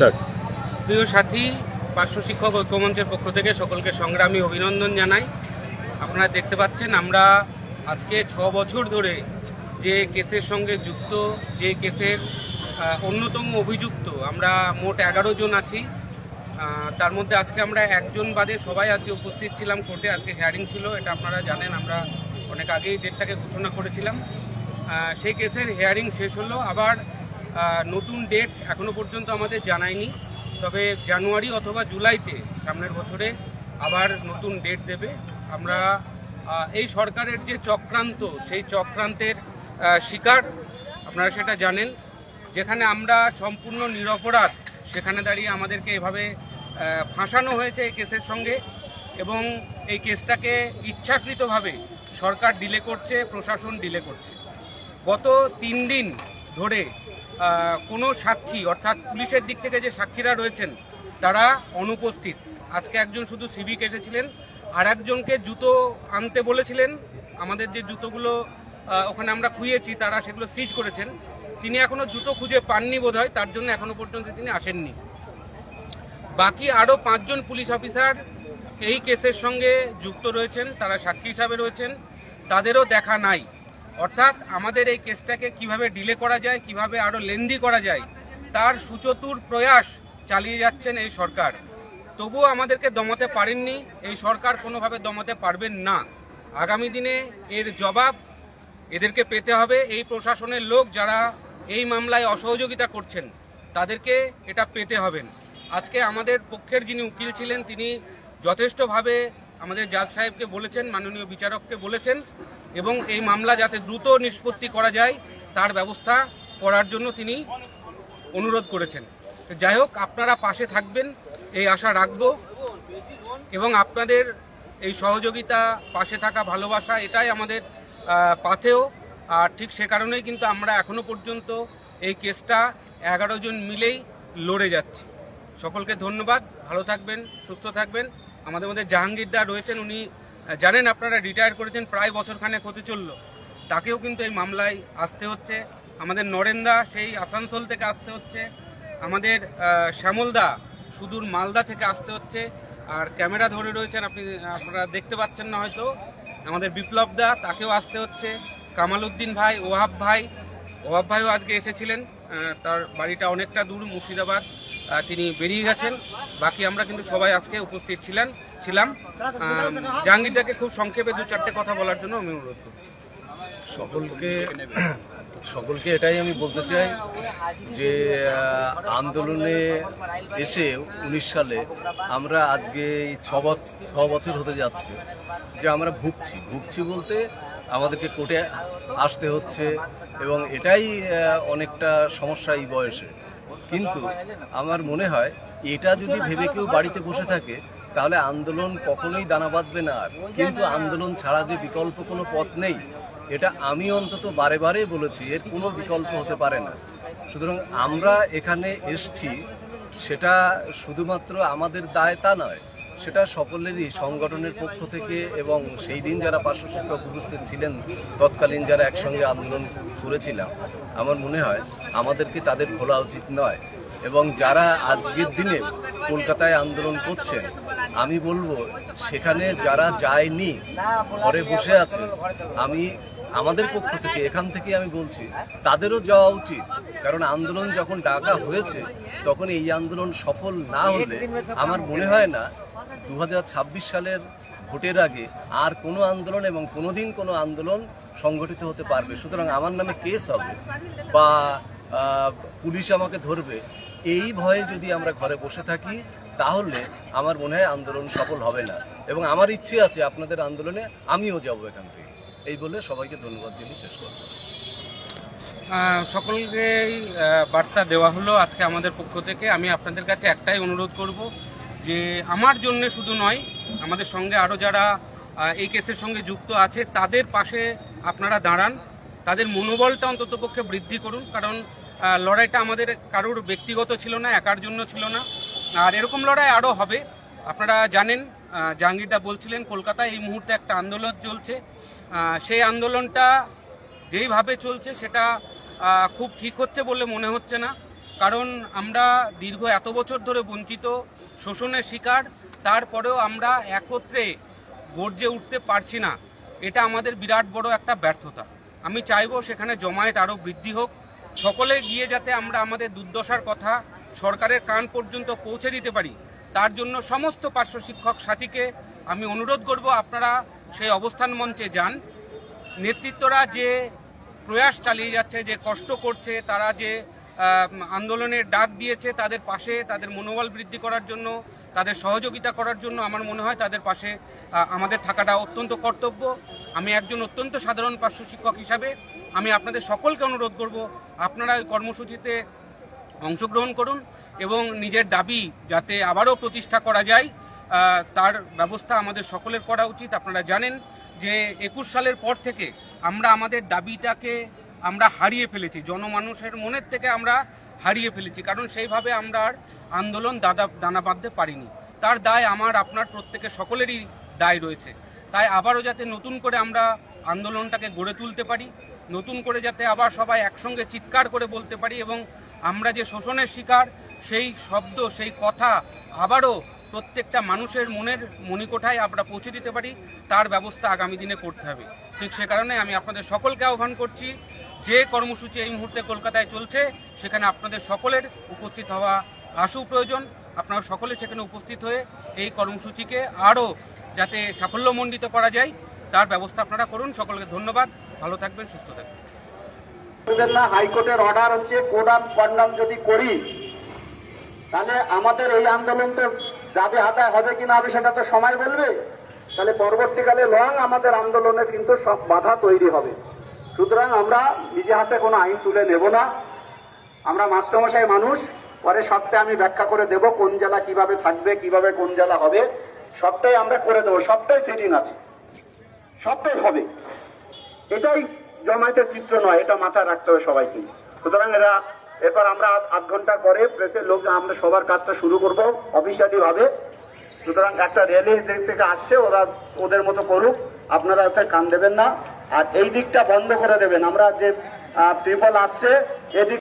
Start প্রিয় সাথী, পার্শ্ব শিক্ষক ঐক্যমঞ্চের পক্ষ থেকে সকলকে সংগ্রামী অভিনন্দন জানাই। আপনারা দেখতে পাচ্ছেন, আমরা আজকে ছ বছর ধরে যে কেসের সঙ্গে যুক্ত, যে কেসের অন্যতম অভিযুক্ত, আমরা মোট এগারো জন আছি। তার মধ্যে আজকে আমরা একজন বাদে সবাই আজকে উপস্থিত ছিলাম কোর্টে, আজকে হিয়ারিং ছিল, এটা আপনারা জানেন, আমরা অনেক আগেই ডেটটাকে ঘোষণা করেছিলাম। সেই কেসের হিয়ারিং শেষ হলো, আবার নতুন ডেট এখনও পর্যন্ত আমাদের জানায়নি। তবে জানুয়ারি অথবা জুলাইতে সামনের বছরে আবার নতুন ডেট দেবে। আমরা এই সরকারের যে চক্রান্ত, সেই চক্রান্তের শিকার আপনারা সেটা জানেন। যেখানে আমরা সম্পূর্ণ নিরপরাধ, সেখানে দাঁড়িয়ে আমাদেরকে এভাবে ফাঁসানো হয়েছে এই কেসের সঙ্গে এবং এই কেসটাকে ইচ্ছাকৃতভাবে সরকার ডিলে করছে, প্রশাসন ডিলে করছে। গত তিন দিন ধরে কোনো সাক্ষী, অর্থাৎ পুলিশের দিক থেকে যে সাক্ষীরা রয়েছেন, তারা অনুপস্থিত। আজকে একজন শুধু সিভিক এসেছিলেন আর একজনকে জুতো আনতে বলেছিলেন। আমাদের যে জুতোগুলো ওখানে আমরা খুঁয়েছি, তারা সেগুলো সিজ করেছেন। তিনি এখনও জুতো খুঁজে পাননি বোধহয়, তার জন্য এখনও পর্যন্ত তিনি আসেননি। বাকি আরও পাঁচজন পুলিশ অফিসার এই কেসের সঙ্গে যুক্ত রয়েছেন, তারা সাক্ষী হিসাবে রয়েছেন। তাদেরও দেখা নাই। অর্থাৎ আমাদের এই কেসটাকে কীভাবে ডিলে করা যায়, কীভাবে আরও লেন্দি করা যায়, তার সুচতুর প্রয়াস চালিয়ে যাচ্ছেন এই সরকার। তবুও আমাদেরকে দমাতে পারেননি, এই সরকার কোনোভাবে দমাতে পারবেন না। আগামী দিনে এর জবাব এদেরকে পেতে হবে, এই প্রশাসনের লোক যারা এই মামলায় অসহযোগিতা করছেন, তাদেরকে এটা পেতে হবেন আজকে আমাদের পক্ষের যিনি উকিল ছিলেন, তিনি যথেষ্টভাবে আমাদের জাজ সাহেবকে বলেছেন, মাননীয় বিচারককে বলেছেন। এবং এই মামলা যাতে দ্রুত নিষ্পত্তি করা যায়, তার ব্যবস্থা করার জন্য তিনি অনুরোধ করেছেন। যাই হোক, আপনারা পাশে থাকবেন, এই আশা রাখব। এবং আপনাদের এই সহযোগিতা, পাশে থাকা ভালোবাসা, এটাই আমাদের পাথেও আর ঠিক সে কারণেই কিন্তু আমরা এখনও পর্যন্ত এই কেসটা এগারো জন মিলেই লড়ে যাচ্ছি। সকলকে ধন্যবাদ। ভালো থাকবেন, সুস্থ থাকবেন। আমাদের মধ্যে জাহাঙ্গীরদা রয়েছেন, উনি জানেন আপনারা রিটায়ার করেছেন, প্রায় বছরখানেক হতে চলল। তাকেও কিন্তু এই মামলায় আসতে হচ্ছে। আমাদের নরেন্দা, সেই আসানসোল থেকে আসতে হচ্ছে। আমাদের শ্যামলদা, সুদূর মালদা থেকে আসতে হচ্ছে। আর ক্যামেরা ধরে রয়েছেন আপনি, আপনারা দেখতে পাচ্ছেন না হয়তো। আমাদের বিপ্লব দা, তাকেও আসতে হচ্ছে। কামাল উদ্দিন ভাই, ওহাব ভাই, ওহাব ভাইও আজকে এসেছিলেন। তার বাড়িটা অনেকটা দূর মুর্শিদাবাদ। তিনি বেরিয়ে গেছেন। বাকি আমরা কিন্তু সবাই আজকে উপস্থিত ছিলেন, ছিলাম। জাহাঙ্গীরদাকে খুব সংক্ষেপে দু চারটে কথা বলার জন্য আমি অনুরোধ করছি। সকলকে সকলকে এটাই আমি বলতে চাই যে আন্দোলনে এসে উনিশ সালে আমরা আজকে ছ বছর ছ বছর হতে যাচ্ছে যে আমরা ভুগছি। ভুগছি বলতে আমাদেরকে কোর্টে আসতে হচ্ছে এবং এটাই অনেকটা সমস্যা এই বয়সে। কিন্তু আমার মনে হয় এটা যদি ভেবে কেউ বাড়িতে বসে থাকে তাহলে আন্দোলন কখনোই দানা বাঁধবে না আর। কিন্তু আন্দোলন ছাড়া যে বিকল্প কোনো পথ নেই এটা আমি অন্তত বারে বারে বলেছি এর কোনো বিকল্প হতে পারে না। সুতরাং আমরা এখানে এসছি সেটা শুধুমাত্র আমাদের দায় তা নয় সেটা সকলেরই সংগঠনের পক্ষ থেকে এবং সেই দিন যারা পার্শ্ব শিক্ষক উপস্থিত ছিলেন, তৎকালীন যারা একসঙ্গে আন্দোলন করেছিলাম, আমার মনে হয় আমাদেরকে তাদের ভোলা উচিত নয়। এবং যারা আজকের দিনে কলকাতায় আন্দোলন করছেন, আমি বলব সেখানে যারা যায়নি, ঘরে বসে আছে, আমি, আমাদের পক্ষ থেকে, এখান থেকে আমি বলছি, তাদেরও যাওয়া উচিত। কারণ আন্দোলন যখন ডাকা হয়েছে, তখন এই আন্দোলন সফল না হলে আমার মনে হয় না দু হাজার ছাব্বিশ সালের ভোটের আগে আর কোনো আন্দোলন এবং কোনোদিন কোনো আন্দোলন সংগঠিত হতে পারবে। সুতরাং আমার নামে কেস হবে বা পুলিশ আমাকে ধরবে, এই ভয়ে যদি আমরা ঘরে বসে থাকি, তাহলে আমার মনে হয় আন্দোলন সফল হবে না। এবং আমার ইচ্ছে আছে আপনাদের আন্দোলনে আমিও যাব এখান থেকে। এই বলে সবাইকে ধন্যবাদ জানিয়ে শেষ করব। সকলকেই বার্তা দেওয়া হলো আজকে আমাদের পক্ষ থেকে। আমি আপনাদের কাছে একটাই অনুরোধ করব যে আমার জন্য শুধু নয়, আমাদের সঙ্গে আরও যারা এই কেসের সঙ্গে যুক্ত আছে, তাদের পাশে আপনারা দাঁড়ান, তাদের মনোবলটা অন্তত পক্ষে বৃদ্ধি করুন, কারণ লড়াইটা আমাদের কারোর ব্যক্তিগত ছিল না, একার জন্য ছিল না, আর এরকম লড়াই আরও হবে। আপনারা জানেন জাহাঙ্গীরদা বলছিলেন, কলকাতায় এই মুহূর্তে একটা আন্দোলন চলছে। সেই আন্দোলনটা যেইভাবে চলছে, সেটা খুব ঠিক হচ্ছে বলে মনে হচ্ছে না। কারণ আমরা দীর্ঘ এত বছর ধরে বঞ্চিত শোষণের শিকার, তারপরেও আমরা একত্রে গর্জে উঠতে পারছি না। এটা আমাদের বিরাট বড় একটা ব্যর্থতা। আমি চাইব সেখানে জমায়েত আরও বৃদ্ধি হোক। সকলে গিয়ে যাতে আমরা আমাদের দুর্দশার কথা সরকারের কান পর্যন্ত পৌঁছে দিতে পারি, তার জন্য সমস্ত পার্শ্ব শিক্ষক সাথীকে আমি অনুরোধ করব, আপনারা সেই অবস্থান মঞ্চে যান। নেতৃত্বরা যে প্রয়াস চালিয়ে যাচ্ছে, যে কষ্ট করছে, তারা যে আন্দোলনের ডাক দিয়েছে তাদের পাশে, তাদের মনোবল বৃদ্ধি করার জন্য, তাদের সহযোগিতা করার জন্য আমার মনে হয় তাদের পাশে আমাদের থাকাটা অত্যন্ত কর্তব্য। আমি একজন অত্যন্ত সাধারণ পার্শ্ব শিক্ষক হিসাবে আমি আপনাদের সকলকে অনুরোধ করব, আপনারা ওই কর্মসূচিতে অংশগ্রহণ করুন এবং নিজের দাবি যাতে আবারও প্রতিষ্ঠা করা যায় তার ব্যবস্থা আমাদের সকলের করা উচিত। আপনারা জানেন যে একুশ সালের পর থেকে আমরা আমাদের দাবিটাকে আমরা হারিয়ে ফেলেছি। জনমানুষের মনের থেকে আমরা হারিয়ে ফেলেছি, কারণ সেইভাবে আমরা আর আন্দোলন দাদা দানা বাঁধতে পারিনি। তার দায় আমার, আপনার প্রত্যেকের সকলেরই দায় রয়েছে। তাই আবারও যাতে নতুন করে আমরা আন্দোলনটাকে গড়ে তুলতে পারি, নতুন করে যাতে আবার সবাই একসঙ্গে চিৎকার করে বলতে পারি এবং আমরা যে শোষণের শিকার, সেই শব্দ, সেই কথা আবারও প্রত্যেকটা মানুষের মনের মণিকোঠায় আমরা পৌঁছে দিতে পারি, তার ব্যবস্থা আগামী দিনে করতে হবে। ঠিক সে কারণে আমি আপনাদের সকলকে আহ্বান করছি, যে কর্মসূচি এই মুহূর্তে কলকাতায় চলছে, সেখানে আপনাদের সকলের উপস্থিত হওয়া আশু প্রয়োজন। আপনারা সকলে সেখানে উপস্থিত হয়ে এই কর্মসূচিকে আরও যাতে সাফল্যমণ্ডিত করা যায়, তার ব্যবস্থা আপনারা করুন। সকলকে ধন্যবাদ। ভালো থাকবেন, সুস্থ থাকবেন। না, হাইকোর্টের অর্ডার হচ্ছে, কোড অফ কন্ডাম যদি করি, তাহলে আমাদের এই আন্দোলন তো যাবে হাতায় হবে কি না হবে সেটা তো সময় বলবে। তাহলে পরবর্তীকালে লং আমাদের আন্দোলনে কিন্তু সব বাধা তৈরি হবে। সুতরাং আমরা নিজে হাতে কোনো আইন তুলে নেব না। আমরা মাস্টারমশাই মানুষ, পরে সবটাই আমি ব্যাখ্যা করে দেব, কোন জেলা কীভাবে থাকবে, কীভাবে কোন জেলা হবে, সবটাই আমরা করে দেবো, সবটাই সেটিং আছে। সবটাই হবে। এটাই জমায়েতের চিত্র নয়, এটা মাথায় রাখতে হবে সবাইকে। সুতরাং এরা এরপর আমরা আধ- ঘণ্টা করে প্রেসের লোক আমরা সবার কাজটা শুরু করব অফিসিয়ালি ভাবে সুতরাং একটা র্যালি দিক থেকে আসছে, ওরা ওদের মতো করুক, আপনারা ওতে কান দেবেন না। আর এই দিকটা বন্ধ করে দেবেন। আমরা যে ট্রিপল আসছে, এদিক